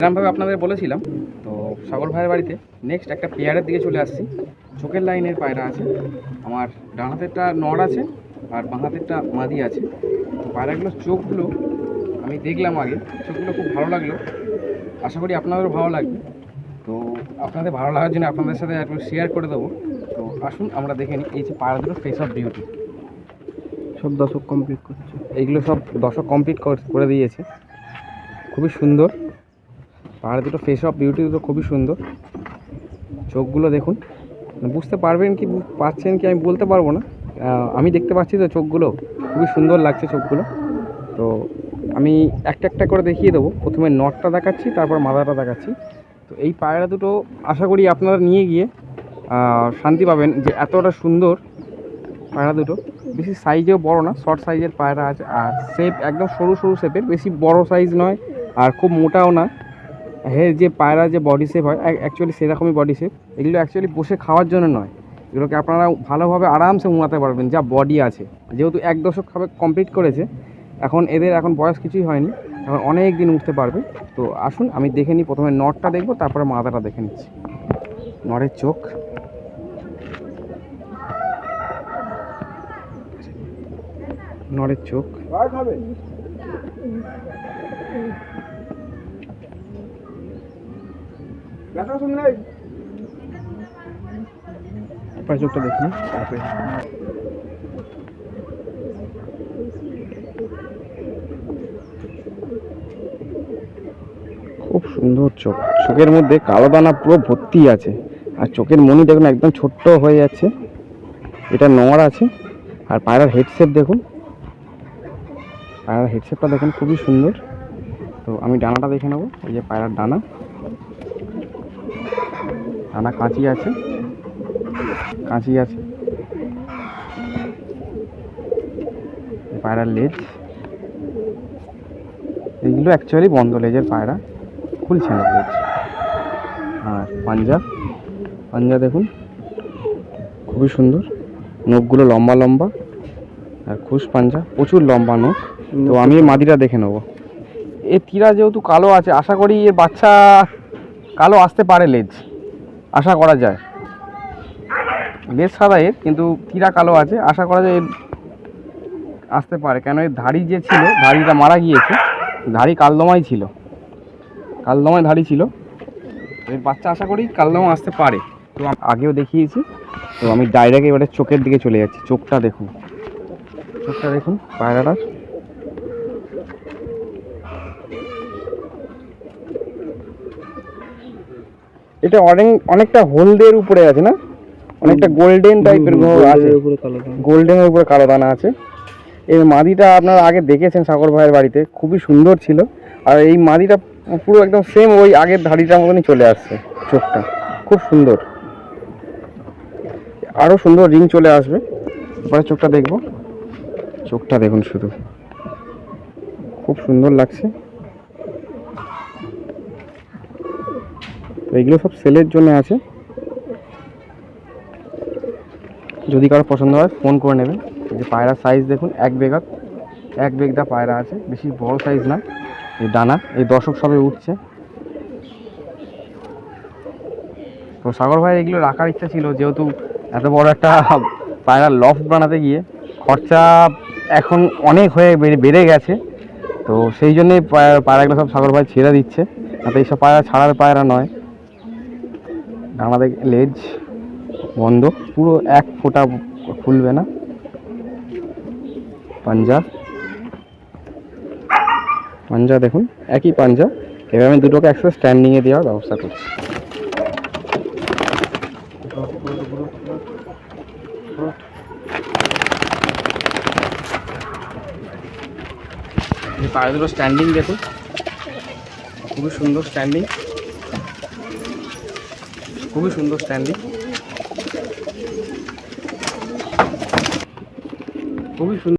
এরকমভাবে আপনাদের বলেছিলাম। তো সাগর ভাইয়ের বাড়িতে নেক্সট একটা পেয়ারের দিকে চলে আসছি। চোখের লাইনের পায়রা আছে। আমার ডান হাতেরটা নড় আছে আর বাঁ হাতেরটা মাদি আছে। তো পায়রাগুলোর চোখগুলো আমি দেখলাম আগে। চোখগুলো খুব ভালো লাগল। আশা করি আপনাদেরও ভালো লাগবে। তো আপনাদের ভালো লাগার জন্য আপনাদের সাথে একটু শেয়ার করে দেবো। তো আসুন আমরা দেখে নিই। এই যে পায়রা দুটো ফেস অফ বিউটি সব দশক কমপ্লিট করছে। এইগুলো সব দশক কমপ্লিট করে দিয়েছে। খুবই সুন্দর। পাহাড়ে দুটো ফেস অফ বিউটি দুটো খুবই সুন্দর। চোখগুলো দেখুন। বুঝতে পারবেন কি পাচ্ছেন কি আমি বলতে পারব না। আমি দেখতে পাচ্ছি তো চোখগুলো, খুবই সুন্দর লাগছে চোখগুলো। তো আমি একটা একটা করে দেখিয়ে দেবো। প্রথমে নটটা দেখাচ্ছি, তারপর মাথাটা দেখাচ্ছি। তো এই পায়রা দুটো আশা করি আপনারা নিয়ে গিয়ে শান্তি পাবেন যে এতটা সুন্দর পায়রা দুটো। বেশি সাইজেও বড় না শর্ট সাইজের পায়রা আছে। আর শেপ একদম সরু সরু শেপের বেশি বড় সাইজ নয়, আর খুব মোটাও না। হ্যাঁ যে পায়রা যে বডি শেপ হয় অ্যাকচুয়ালি সেরকমই বডি শেপ এগুলো অ্যাকচুয়ালি বসে খাওয়ার জন্য নয়। এগুলোকে আপনারা ভালোভাবে আরামসে উড়াতে পারবেন, যা বডি আছে। যেহেতু এক দশক খাবে কমপ্লিট করেছে, এখন এদের এখন বয়স কিছুই হয়নি। এখন অনেক দিন উঠতে পারবে। তো আসুন, আমি দেখে নিই, প্রথমে নটটা দেখব, তারপরে মাথাটা দেখে নিচ্ছি। নরের চোখ। নরের চোখ। তারপরে চোখটা দেখি তারপরে খুব সুন্দর চোখ। চোখের মধ্যে কালো দানা পুরো ভর্তি আছে। আর চোখের মনি দেখুন একদম ছোট্ট হয়ে যাচ্ছে। এটা নোয়ার আছে। আর পায়রার হেডসেট দেখুন। পায়রার হেডসেটটা দেখুন খুবই সুন্দর। তো আমি ডানাটা দেখে নেব এই যে পায়রার ডানা। ডানা কাঁচি আছে। কাঁচি আছে। পায়রার লেজ। এগুলো অ্যাকচুয়ালি বন্ধ লেজের পায়রা। খুলছে না লেজ। আর পাঞ্জা। পাঞ্জা দেখুন। খুবই সুন্দর। নখগুলো লম্বা লম্বা। আর খুশ পাঞ্জা। প্রচুর লম্বা নখ। তো আমি মাদিটা দেখে নেব। এ তীরা যেহেতু কালো আছে, আশা করি এর বাচ্চা কালো আসতে পারে লেজ। আশা করা যায়। বেশ সাদা এর কিন্তু তীরা কালো আছে। আশা করা যায় আসতে পারে। কেন এর ধাড়ি যে ছিল, ধাড়িটা মারা গিয়েছে। ধাড়ি কালদমাই ছিল। কালদমায় ধাড়ি ছিল। এর বাচ্চা আশা করি কালদমা আসতে পারে। তো আগেও দেখিয়েছি। তো আমি ডাইরেক্ট এবারে চোখের দিকে চলে যাচ্ছি। চোখটা দেখুন। চোখটা দেখুন, পায়রাটার। এটা অনেক অনেকটা হলদের উপরে আছে না? অনেকটা গোল্ডেন টাইপের আছে। গোল্ডেনের উপরে কালো দানা আছে। এই মাদিটা আপনারা আগে দেখেছেন সাগর ভাইয়ের বাড়িতে। খুবই সুন্দর ছিল। আর এই মাদিটা পুরো একদম সেম ওই আগের ধাড়িটার মতনই চলে আসছে চোখটা। খুব সুন্দর। আরও সুন্দর রিং চলে আসবে। এবারে চোখটা দেখব। চোখটা দেখুন শুধু। খুব সুন্দর লাগছে। তো এইগুলো সব সেলের জন্য আছে। যদি কারও পছন্দ হয়, ফোন করে নেবেন। যে পায়রার সাইজ দেখুন, এক বেগাত এক বেগদা পায়রা আছে। বেশি বড় সাইজ না, এই ডানা, এই দর্শক সবে উঠছে। তো সাগর ভাই, এগুলো রাখার ইচ্ছা ছিল, যেহেতু এত বড় একটা পায়রার লফট বানাতে গিয়ে খরচা এখন অনেক হয়ে বেড়ে গেছে। তো সেই জন্যই পায়রা- পায়রাগুলো সব সাগর ভাই ছেড়ে দিচ্ছে। যাতে এইসব পায়রা ছাড়ার পায়রা নয়। দেখ লেজ বন্ধ, পুরো এক ফোঁটা খুলবে না। পাঞ্জা। পাঞ্জা দেখুন, একই পাঞ্জা। এবার আমি দুটোকে একসাথে স্ট্যান্ডিংয়ে দেওয়ার ব্যবস্থা করছি। পায়ে দুটো স্ট্যান্ডিং দেখুন। খুবই সুন্দর স্ট্যান্ডিং খুবই সুন্দর স্ট্যান্ডিং। খুবই সুন্দর।